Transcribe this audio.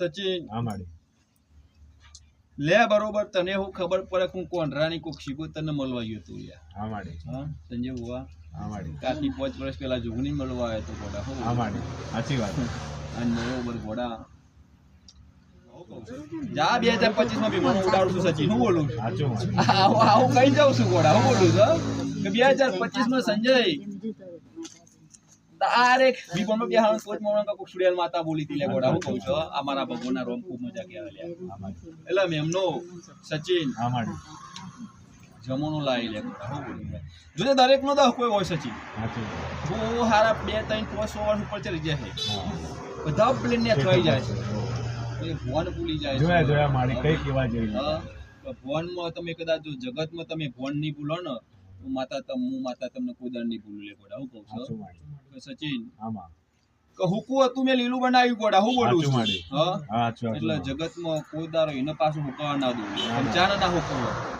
સચિન. હા માડી લે બરોબર તને હું ખબર પડે હું કોંઢરાની કોક શીખો તને મળવા ગયો તું યાર હા માડી હા સંજય બુવા. હા માડી કાકી પાંચ વર્ષ પહેલા જોગની મળવા આવ્યો તો ઘોડા હો. હા માડી સાચી વાત. અને બરોબર ઘોડા. જા બે હજાર પચીસમાં બી મને ઉડાડું છું સચિન. હું બોલું છું? આવું કઈ જાઉં છું ઘોડા. હું બોલું છું કે બે હજાર પચીસમાં સંજય. તારેક બીકોમાં બે હાણ કોચ મોણા કા કોક માતા બોલી તી લે હું કહું છું અમારા મારા ભગવાનના રોમ ખૂબ મજા કે આવે એટલે મેમનો સચિન હા માડી જમોનો લાવી લે ઘોડા હું જોજે દરેક નો દહ કોઈ હોય સચિન. હું હારા બે ત્રણ પાંચ ઓવર ઉપર ચડી જાય બધા પ્લેન ને થઈ જાય છે. ભવન ભૂલી જાય છે. જોયા જોયા માડી કઈ કેવા જેવી તો તમે કદાચ જો જગતમાં તમે ભવન નહીં ભૂલો ને તો માતા તમ હું માતા તમને કુદર નહીં ભૂલું લે ગોડા હું કહું છું. સચિન. આમાં. હુકુ હતું મેં લીલું બનાવ્યું ગોડા હું બોલું છું. એટલે જગતમાં કોઈ દારો એને પાછું હુકવા ના દઉં. ચાના ના હુકવો.